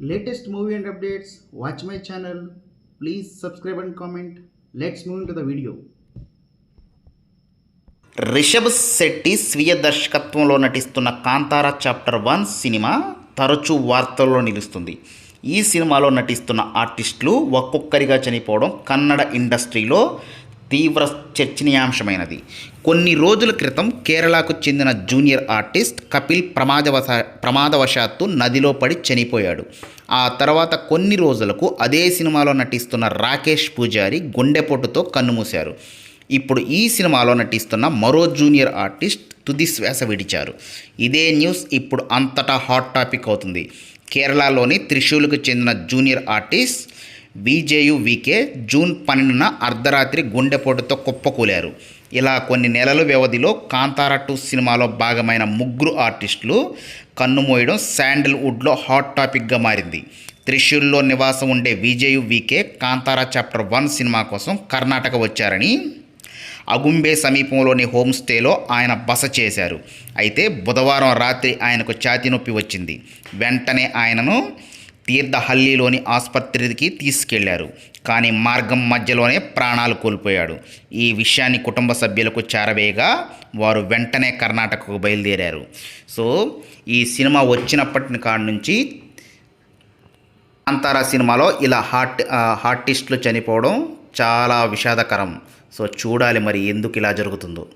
Latest movie and updates watch my channel please subscribe and comment let's move to the video Rishab Shetty స్వీయ దర్శకత్వంలో నటిస్తున్న Kantara chapter one cinema తరచూ వార్తల్లో నిలుస్తుంది. ఈ సినిమాలో నటిస్తున్న ఆర్టిస్టులు ఒక్కొక్కరిగా చనిపోవడం కన్నడ ఇండస్ట్రీలో తీవ్ర చర్చనీయాంశమైనది. కొన్ని రోజుల క్రితం కేరళకు చెందిన జూనియర్ ఆర్టిస్ట్ కపిల్ ప్రమాదవశ ప్రమాదవశాత్తు నదిలో పడి చనిపోయాడు. ఆ తర్వాత కొన్ని రోజులకు అదే సినిమాలో నటిస్తున్న రాకేష్ పూజారి గుండెపోటుతో కన్నుమూశారు. ఇప్పుడు ఈ సినిమాలో నటిస్తున్న మరో జూనియర్ ఆర్టిస్ట్ తుది శ్వాస విడిచారు. ఇదే న్యూస్ ఇప్పుడు అంతటా హాట్ టాపిక్ అవుతుంది. కేరళలోని త్రిశూల్కు చెందిన జూనియర్ ఆర్టిస్ట్ విజేయువికే జూన్ పన్నెండున అర్ధరాత్రి గుండెపోటుతో కుప్పకూలారు. ఇలా కొన్ని నెలల వ్యవధిలో కాంతారా టూ సినిమాలో భాగమైన ముగ్గురు ఆర్టిస్టులు కన్నుమోయడం శాండల్వుడ్లో హాట్ టాపిక్గా మారింది. త్రిశూల్లో నివాసం ఉండే Vijay VK Kantara chapter one cinema కోసం కర్ణాటక వచ్చారని అగుంబే సమీపంలోని హోమ్ స్టేలో ఆయన బస చేశారు. అయితే బుధవారం రాత్రి ఆయనకు ఛాతీ నొప్పి వచ్చింది. వెంటనే ఆయనను తీర్థహల్లిలోని ఆసుపత్రికి తీసుకెళ్ళారు. కానీ మార్గం మధ్యలోనే ప్రాణాలు కోల్పోయాడు. ఈ విషయాన్ని కుటుంబ సభ్యులకు చేరవేయగా వారు వెంటనే కర్ణాటకకు బయలుదేరారు. సో ఈ సినిమా వచ్చినప్పటి కాడ నుంచి కాంతారా సినిమాలో ఇలా హార్ట్ హార్టిస్టులు చనిపోవడం చాలా విషాదకరం. సో చూడాలి మరి ఎందుకు ఇలా జరుగుతుందో.